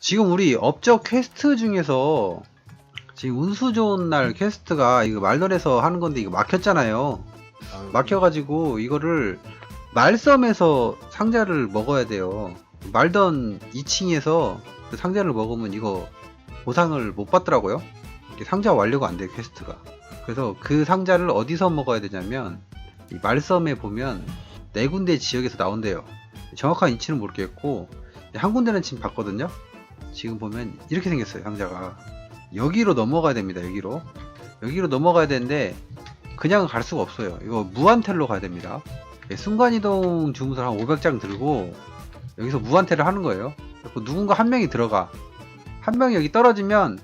지금 우리 업적 퀘스트 중에서 지금 운수 좋은 날 퀘스트가 이거 말던에서 하는 건데 이거 막혔잖아요. 아유, 막혀가지고 이거를 말섬에서 상자를 먹어야 돼요. 말던 2층에서 그 상자를 먹으면 이거 보상을 못 받더라고요. 상자 완료가 안 돼요 퀘스트가. 그래서 그 상자를 어디서 먹어야 되냐면 이 말섬에 보면 네 군데 지역에서 나온대요. 정확한 위치는 모르겠고 한 군데는 지금 봤거든요. 지금 보면 이렇게 생겼어요 상자가. 여기로 넘어가야 됩니다 여기로. 여기로 넘어가야 되는데 그냥 갈 수가 없어요. 이거 무한텔로 가야 됩니다. 예, 순간이동 주문서 한 500장 들고 여기서 무한텔을 하는 거예요. 누군가 한 명이 들어가. 한 명이 여기 떨어지면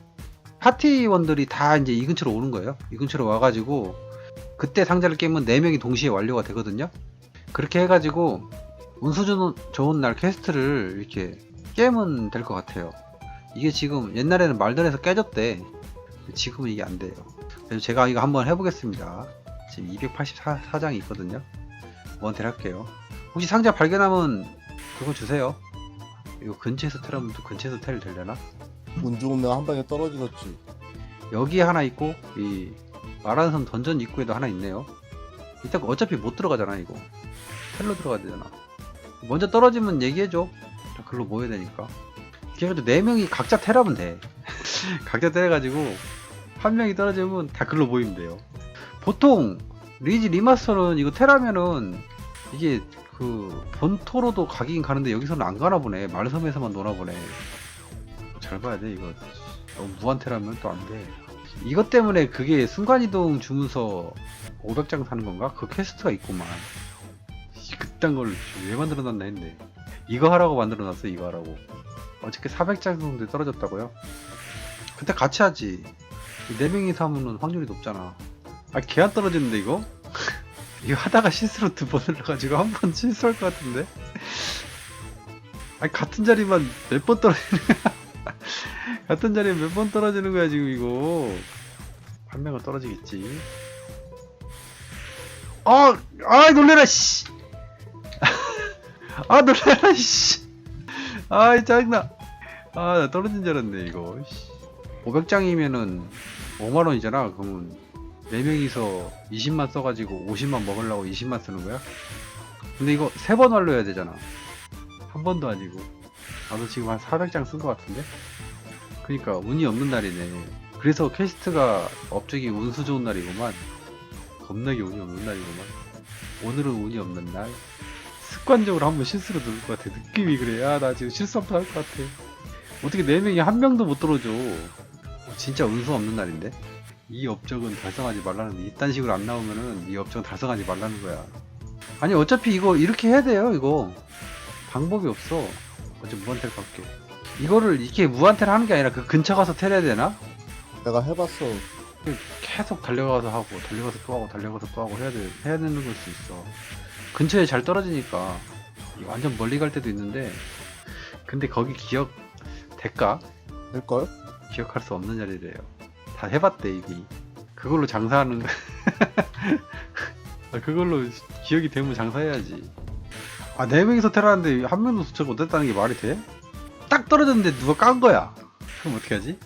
파티원들이 다 이제 이 근처로 오는 거예요. 이 근처로 와가지고 그때 상자를 깨면 4명이 동시에 완료가 되거든요. 그렇게 해가지고 운수 좋은 날 퀘스트를 이렇게 깨면 될 것 같아요. 이게 지금 옛날에는 말던에서 깨졌대. 지금은 이게 안 돼요. 그래서 제가 이거 한번 해보겠습니다. 지금 284장이 있거든요. 원텔 할게요. 혹시 상자 발견하면 그거 주세요. 이거 근처에서 테라면 또 근처에서 텔 되려나? 운날한 방에 떨어지겠지. 여기 하나 있고 이 마란섬 던전 입구에도 하나 있네요. 이따 어차피 못 들어가잖아 이거. 텔로 들어가야 되잖아. 먼저 떨어지면 얘기해줘. 다 글로 모여야 되니까. 그래도 네 명이 각자 테라면 돼. 각자 테라가지고 한 명이 떨어지면 다 글로 모이면 돼요. 보통 리지 리마스터는 이거 테라면은 이게 그 본토로도 가긴 가는데 여기서는 안 가나 보네. 말섬에서만 노나 보네. 잘 봐야 돼 이거. 너무 무한테라면 또 안 돼. 이것 때문에 그게 순간이동 주문서 500장 사는 건가? 그 퀘스트가 있구만. 이 그딴 걸 왜 만들어놨나 했네. 이거 하라고 만들어놨어, 이거 하라고. 어저께 400장 정도 떨어졌다고요? 그때 같이 하지. 이네 명이서 하면은 확률이 높잖아. 아, 개안 떨어지는데, 이거? 이거 하다가 실수로 두번 눌러가지고 한 번 실수할 것 같은데? 아니, 같은 자리만 몇 번 떨어지는 같은 자리에 몇 번 떨어지는 거야 지금 이거 한 명은 떨어지겠지 아, 아 놀래라 씨. 아 놀래라 씨. 아 짜증나. 아 나 떨어진 줄 알았네 이거. 500장이면은 5만 원이잖아. 그러면 4명이서 20만 써가지고 50만 먹으려고 20만 쓰는 거야? 근데 이거 3번 완료해야 되잖아. 한 번도 아니고. 나도 지금 한 400장 쓴 것 같은데? 그니까 운이 없는 날이네. 그래서 퀘스트가 업적이 운수 좋은 날이구만. 겁나게 운이 없는 날이구만. 오늘은 운이 없는 날. 습관적으로 한번 실수로 누를 것 같아. 느낌이 그래. 야, 나 지금 실수 한번 할 것 같아. 어떻게 네 명이 한 명도 못 들어줘. 진짜 운수 없는 날인데? 이 업적은 달성하지 말라는, 이딴 식으로 안 나오면은 이 업적은 달성하지 말라는 거야. 아니, 어차피 이거 이렇게 해야 돼요, 이거. 방법이 없어. 어차피 무한텔 갈게. 이거를 이렇게 무한텔 하는 게 아니라 그 근처 가서 텔해야 되나? 내가 해봤어. 계속 달려가서 하고 달려가서 또 하고 달려가서 또 하고 해야 돼 해야 되는 걸 수 있어. 근처에 잘 떨어지니까 완전 멀리 갈 때도 있는데 근데 거기 기억 될까? 될걸? 기억할 수 없는 자리래요. 다 해봤대 이미. 그걸로 장사하는 거. 아, 그걸로 기억이 되면 장사해야지. 아 네 명이서 테라는데 한 명도 도착 못했다는 게 말이 돼? 딱 떨어졌는데 누가 깐 거야. 그럼 어떻게 하지?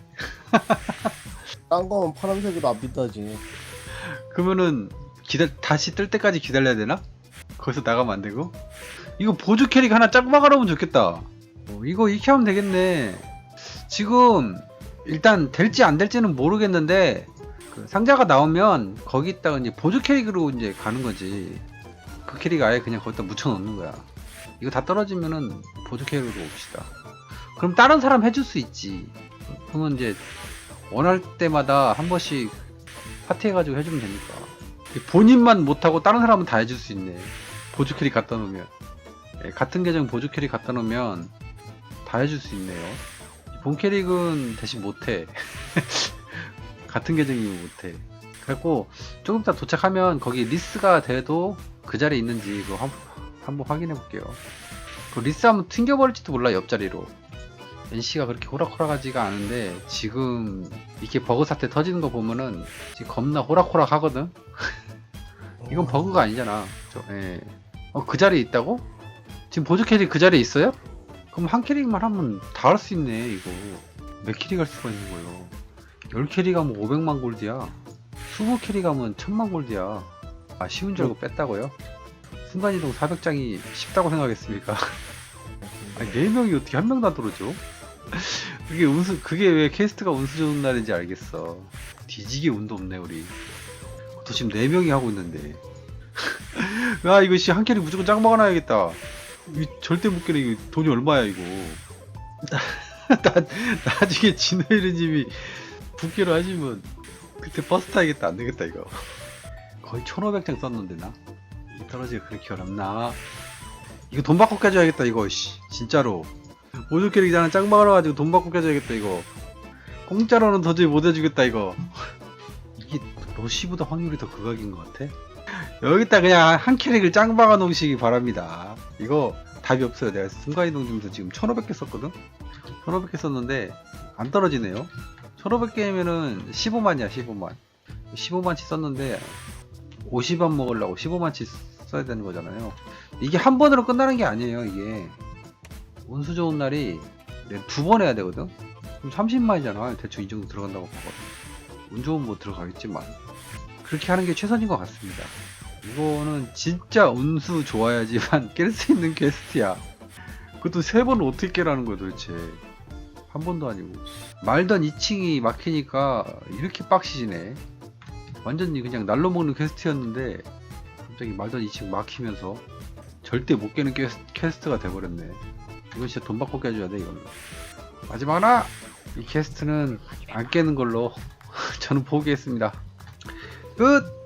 딴 거면 파란색으로 안 빛나지. 그러면은 기다 다시 뜰 때까지 기다려야 되나? 거기서 나가면 안 되고? 이거 보조 캐릭 하나 짝 막아놓으면 좋겠다. 어, 이거 이렇게 하면 되겠네. 지금 일단 될지 안 될지는 모르겠는데 그 상자가 나오면 거기다가 이제 보조 캐릭으로 이제 가는 거지. 그 캐릭 아예 그냥 거기다 묻혀 놓는 거야. 이거 다 떨어지면은 보조 캐릭으로 옵시다. 그럼 다른 사람 해줄 수 있지. 그러면 이제 원할 때마다 한 번씩 파티해가지고 해주면 되니까. 본인만 못하고 다른 사람은 다 해줄 수 있네. 보조 캐릭 갖다 놓으면. 예, 같은 계정 보조 캐릭 갖다 놓으면 다 해줄 수 있네요. 본 캐릭은 대신 못해. 같은 계정이면 못해. 그래갖고 조금 이따 도착하면 거기 리스가 돼도 그 자리에 있는지 그거 한, 한번 확인해 볼게요. 그 리스 한번 튕겨버릴지도 몰라 옆자리로. NC가 그렇게 호락호락하지가 않은데 지금 이렇게 버그 사태 터지는 거 보면은 지금 겁나 호락호락 하거든. 이건 버그가 아니잖아. 저, 예. 어, 그 자리에 있다고? 지금 보조 캐릭 그 자리에 있어요? 그럼 한 캐릭만 하면 다 할 수 있네 이거 몇 캐릭 할 수가 있는 거예요 10캐릭 하면 500만 골드야 20캐릭 하면 1000만 골드야 아 쉬운 줄 알고 뺐다고요? 순간이동 400장이 쉽다고 생각했습니까? 아니 4명이 어떻게 한 명도 안 떨어져? 그게 운수 그게 왜 캐스트가 운수 좋은 날인지 알겠어 뒤지게 운도 없네 우리 또 지금 4명이 하고 있는데 아 이거 씨 한 캐릭 무조건 짱 막아놔야겠다. 이 절대 못 깨네 이거 돈이 얼마야 이거. 나, 나중에 진호이르님이 국기로 하시면 그때 버스 타야겠다. 안 되겠다 이거. 거의 1500장 썼는데 나? 이게 떨어지기가 그렇게 어렵나? 이거 돈 받고 깨줘야겠다 이거 씨. 진짜로. 모조 캐릭이잖아 짱 막아놔가지고 돈 받고 깨줘야겠다 이거. 공짜로는 도저히 못 해주겠다 이거. 이게 러시보다 확률이 더 극악인 것 같아 여기다 그냥 한 캐릭을 짱 박아 놓으시기 바랍니다. 이거 답이 없어요. 내가 순간이동 중에서 지금 1500개 썼거든? 1500개 썼는데 안 떨어지네요. 1500개면은 15만이야, 15만. 15만치 썼는데 50원 먹으려고 15만치 써야 되는 거잖아요. 이게 한 번으로 끝나는 게 아니에요, 이게. 운수 좋은 날이 두 번 해야 되거든? 그럼 30만이잖아. 대충 이 정도 들어간다고 보거든. 운 좋으면 뭐 들어가겠지만. 그렇게 하는 게 최선인 것 같습니다. 이거는 진짜 운수 좋아야지만 깰 수 있는 퀘스트야. 그것도 세 번을 어떻게 깨라는 거야 도대체. 한 번도 아니고. 말던 2층이 막히니까 이렇게 빡시지네. 완전히 그냥 날로 먹는 퀘스트였는데 갑자기 말던 2층 막히면서 절대 못 깨는 퀘스- 퀘스트가 돼버렸네. 이건 진짜 돈 받고 깨줘야 돼 이거는. 마지막 하나! 이 퀘스트는 안 깨는 걸로 저는 포기했습니다. 끝!